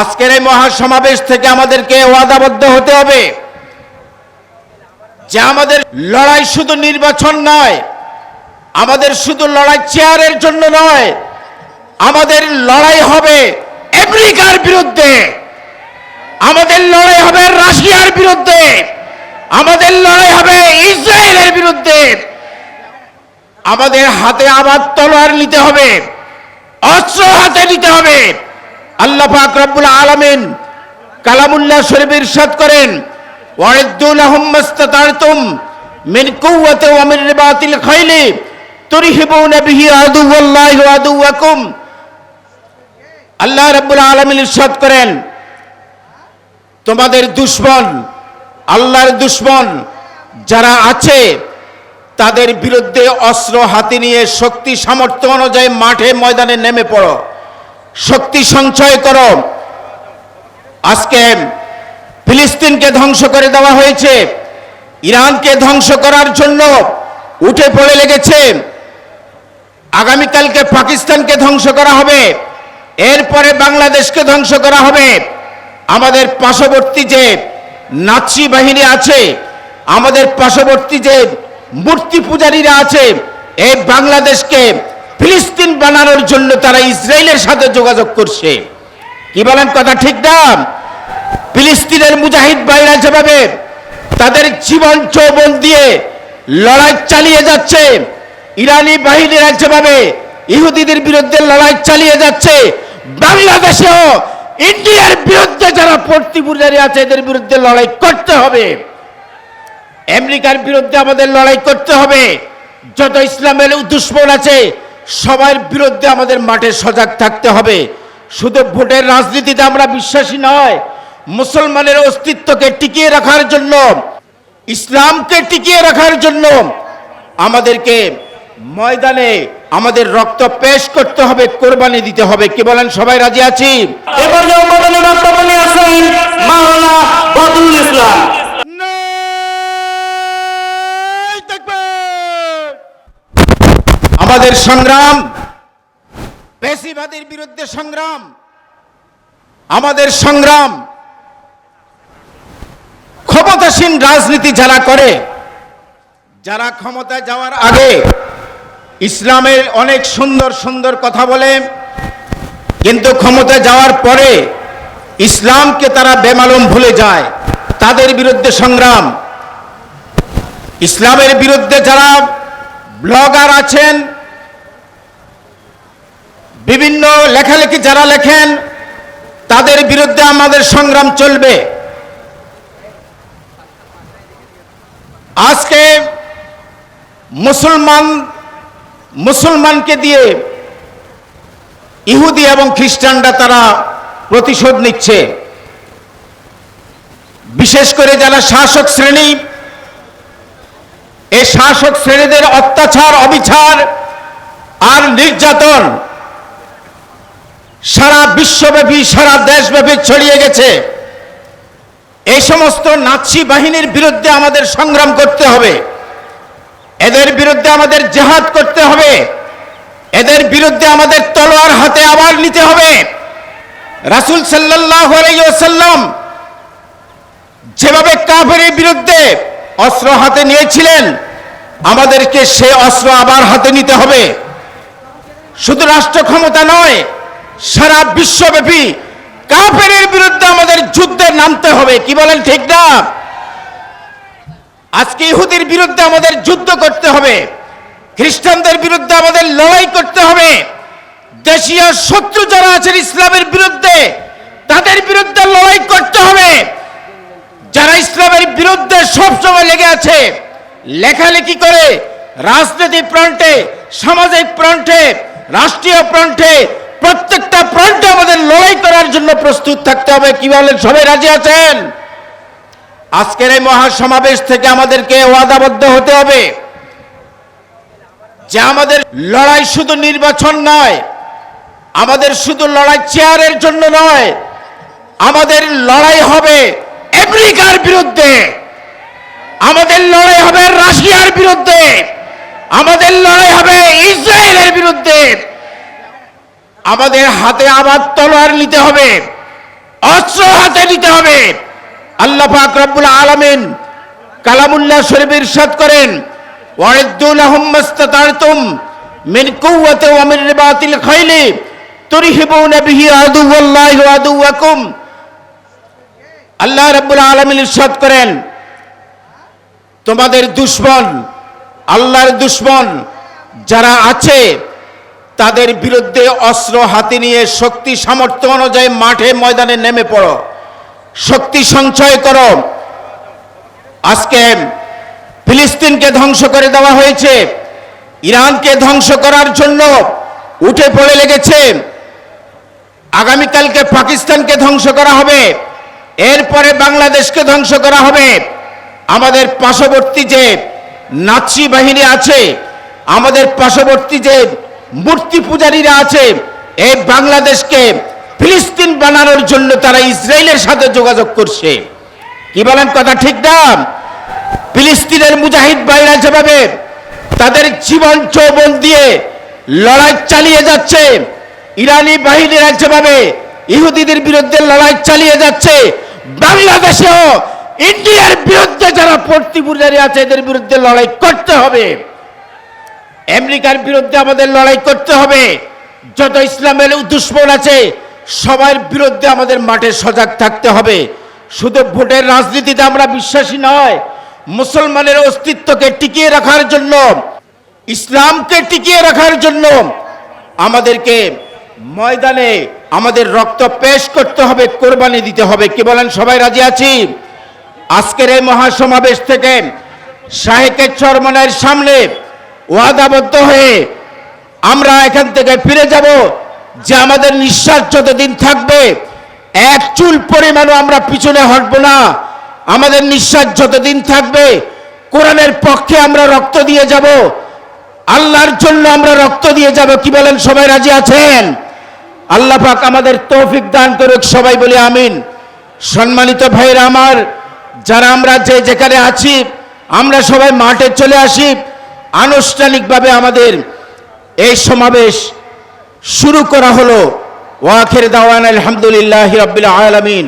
আজকের এই মহাসমাবেশ থেকে আমাদেরকে ওয়াদাবদ্ধ হতে হবে যে আমাদের লড়াই শুধু নির্বাচন নয়, আমাদের শুধু লড়াই চেয়ারের জন্য নয়, আমাদের লড়াই হবে আমেরিকার বিরুদ্ধে, আমাদের লড়াই হবে রাশিয়ার বিরুদ্ধে, আমাদের লড়াই হবে ইসরায়েলের বিরুদ্ধে, আমাদের হাতে আবার তলোয়ার নিতে হবে, অস্ত্র হাতে নিতে হবে। আল্লাহ পাক রব্বুল আলামিন কালামুল্লাহ শরীফ ইরশাদ করেন ওয়াইদু লাহুম মাস্তাতারতুম মিন কুওয়াতি ওয়া মিন রিবাতিল খাইলি তুরহিবুনা বিহি আদুওয়াল্লাহি ওয়া আদুওয়াকুম। আল্লাহ রাব্বুল আলামিন ইরশাদ করেন, তোমাদের দুশ্মন, আল্লাহর দুশ্মন যারা আছে, তাদের বিরুদ্ধে অস্ত্র হাতে নিয়ে শক্তি সামর্থ্য অনুযায়ী মাঠে ময়দানে নেমে পড়ো। শক্তি সঞ্চয় করো। আজকে ফিলিস্তিনকে ধ্বংস করে দেওয়া হয়েছে। ইরানকে ধ্বংস করার জন্য উঠে পড়ে লেগেছে। আগামীকালকে পাকিস্তানকে ধ্বংস করা হবে। এরপরে বাংলাদেশকে ধ্বংস করা হবে। আমাদের পার্শ্ববর্তী যে নাচি বাহিনী আছে, আমাদের পার্শ্ববর্তী যে মূর্তি পূজারীরা আছে, এই বাংলাদেশকে ফিলিস্তিন বানানোর জন্য তারা ইসরায়েলের সাথে যোগাযোগ করছে। কি বলেন কথা ঠিক না? ফিলিস্তিনের মুজাহিদ ভাইরা যেভাবে তাদের জীবন চৌবন দিয়ে লড়াই চালিয়ে যাচ্ছে, ইরানি বাহিনীরা যেভাবে ইহুদিদের বিরুদ্ধে লড়াই চালিয়ে যাচ্ছে, বাংলাদেশেও ইন্ডিয়ার বিরুদ্ধে যারা পড়তি পূজারী আছে, এদের বিরুদ্ধে লড়াই করতে হবে। আমেরিকার বিরুদ্ধে আমাদের লড়াই করতে হবে। যত ইসলামের দুশ্মন আছে সবার বিরুদ্ধে আমাদের মাঠে সজাগ থাকতে হবে। শুধু ভোটের রাজনীতিতে আমরা বিশ্বাসী নয়, মুসলমানের অস্তিত্বকে টিকিয়ে রাখার জন্য, ইসলামকে টিকিয়ে রাখার জন্য আমাদেরকে ময়দানে আমাদের রক্ত পেশ করতে হবে, কোরবানি দিতে হবে। কি বলেন, সবাই রাজি আছি? এবার নিয়ে মাওলানা বদরুল ইসলাম। আমাদের সংগ্রাম। পেশিবাদীর বিরুদ্ধে সংগ্রাম। আমাদের সংগ্রাম ক্ষমতাসীন রাজনীতি যারা করে, যারা ক্ষমতায় যাওয়ার আগে ইসলামের অনেক সুন্দর সুন্দর কথা বলে, কিন্তু ক্ষমতায় যাওয়ার পরে ইসলামকে তারা বেমালুম ভুলে যায়। তাদের বিরুদ্ধে সংগ্রাম। ইসলামের বিরুদ্ধে যারা ব্লগার আছেন বিভিন্ন লেখালেখি যারা লেখেন, তাদের বিরুদ্ধে আমাদের সংগ্রাম চলবে। আজকে মুসলমান, মুসলমানকে দিয়ে ইহুদি এবং খ্রিস্টানরা তারা প্রতিশোধ নিচ্ছে। বিশেষ করে যারা শাসক শ্রেণি এই শাসক শ্রেণীদের অত্যাচার, অবিচার আর নির্যাতন সারা বিশ্বব্যাপী, সারা দেশব্যাপী ছড়িয়ে গেছে। এই সমস্ত নাৎসি বাহিনীর বিরুদ্ধে আমাদের সংগ্রাম করতে হবে। এদের বিরুদ্ধে আমাদের জেহাদ করতে হবে। এদের বিরুদ্ধে আমাদের তলোয়ার হাতে আবার নিতে হবে। রাসুল সাল্লাহ সাল্লাম যেভাবে কাফের বিরুদ্ধে অস্ত্র হাতে নিয়েছিলেন, আমাদেরকে সে অস্ত্র আবার হাতে নিতে হবে। শুধু রাষ্ট্র ক্ষমতা নয় সারা বিশ্বব্যাপী কাফের বিরুদ্ধে আমাদের যুদ্ধে নামতে হবে, কি বলেন ঠিক না? আজকে ইহুদির বিরুদ্ধে আমাদের যুদ্ধ করতে হবে, খ্রিস্টানদের বিরুদ্ধে আমাদের লড়াই করতে হবে, দেশীয় শত্রু যারা আছেন ইসলামের বিরুদ্ধে, তাদের বিরুদ্ধে লড়াই করতে হবে। যারা ইসলামের বিরুদ্ধে সবসময় লেগে আছে, লেখালেখি করে রাজনৈতিক প্রান্তে, সামাজিক প্রান্তে, রাষ্ট্রীয় প্রান্তে প্রত্যেকটা প্রান্তে আমাদের লড়াই করার জন্য প্রস্তুত থাকতে হবে। কি বলেন? সবাই রাজি আছেন? আজকের এই মহাসমাবেশ থেকে আমাদেরকে ওয়াদাবদ্ধ হতে হবে। যে আমাদের লড়াই শুধু নির্বাচন নয়, আমাদের শুধু লড়াই চেয়ারের জন্য নয়, আমাদের লড়াই হবে আমেরিকার বিরুদ্ধে। আমাদের লড়াই হবে রাশিয়ার বিরুদ্ধে। আমাদের লড়াই হবে ইসরায়েলের বিরুদ্ধে। আমাদের হাতে আবার তলোয়ার নিতে হবে, অস্ত্র হাতে নিতে হবে। আল্লাহ পাক রব্বুল আলামিন কালামুল্লাহ শরীফ ইরশাদ করেন, ওয়াইদু লাহুম মাস্তাতারতুম মিন কুওয়াতি ওয়া মিন রিবাতিল খাইলি তুরহিবুনা বিহি আদুওয়াল্লাহি ওয়া আদুওয়াকুম। আল্লাহ রাব্বুল আলামিন ইরশাদ করেন, তোমাদের দুশ্মন, আল্লাহর দুশ্মন যারা আছে তাদের বিরুদ্ধে অস্ত্র হাতে নিয়ে শক্তি সামর্থ্য অনুযায়ী মাঠে ময়দানে নেমে পড়ো। শক্তি সঞ্চয় করো। আজকে ফিলিস্তিনকে ধ্বংস করে দেওয়া হয়েছে। ইরানকে ধ্বংস করার জন্য উঠে পড়ে লেগেছে। আগামীকালকে পাকিস্তানকে ধ্বংস করা হবে। এরপরে বাংলাদেশকে ধ্বংস করা হবে। আমাদের পার্শ্ববর্তী যে নাচি বাহিনী আছে, আমাদের পার্শ্ববর্তী যে মূর্তি পূজারীরা আছে। এই বাংলাদেশকে ফিলিস্তিন বানানোর জন্য তারা ইসরায়েলের সাথে যোগাযোগ করছে। কি বলেন কথা ঠিক না? ফিলিস্তিনের মুজাহিদ ভাইরা যেভাবে তাদের জীবন চৌবন দিয়ে লড়াই চালিয়ে যাচ্ছে, ইরানি বাহিনীরা যেভাবে ইহুদিদের বিরুদ্ধে লড়াই চালিয়ে যাচ্ছে, বাংলাদেশেও ইন্ডিয়ার বিরুদ্ধে যারা পড়তি পূজারী আছে, এদের বিরুদ্ধে লড়াই করতে হবে। আমেরিকার বিরুদ্ধে আমাদের লড়াই করতে হবে। যত ইসলামের দুশ্মন আছে, সবার বিরুদ্ধে আমাদের মাঠে সজাগ থাকতে হবে। শুধু ভোটের রাজনীতিতে আমরা বিশ্বাসী নয়, মুসলমানের অস্তিত্বকে টিকিয়ে রাখার জন্য, ইসলামকে টিকিয়ে রাখার জন্য আমাদেরকে ময়দানে আমাদের রক্ত পেশ করতে হবে, কোরবানি দিতে হবে। কি বলেন, সবাই রাজি আছি? আজকের এই মহাসমাবেশ থেকে শাহেকের চরমনের সামনে ওয়াদাবদ্ধ হয়ে আমরা এখান থেকে ফিরে যাব যে আমাদের নিঃশ্বাস যতদিন থাকবে, এক চুল পরিমাণও আমরা পিছনে হটব না। আমাদের নিঃশ্বাস যতদিন থাকবে, কোরআনের পক্ষে আমরা রক্ত দিয়ে যাব, আল্লাহর জন্য আমরা রক্ত দিয়ে যাব। কি বলেন, সবাই রাজি আছেন? আল্লাহ পাক আমাদের তৌফিক দান করুক, সবাই বলি আমিন। সম্মানিত ভাইরা আমার, যারা আমরা যে যেখানে আছি, আমরা সবাই মাঠে চলে আসি। আনুষ্ঠানিকভাবে আমাদের এই সমাবেশ শুরু করা হলো। ওয়াখের দাওয়ান আলহামদুলিল্লাহ রবিল আলমিন।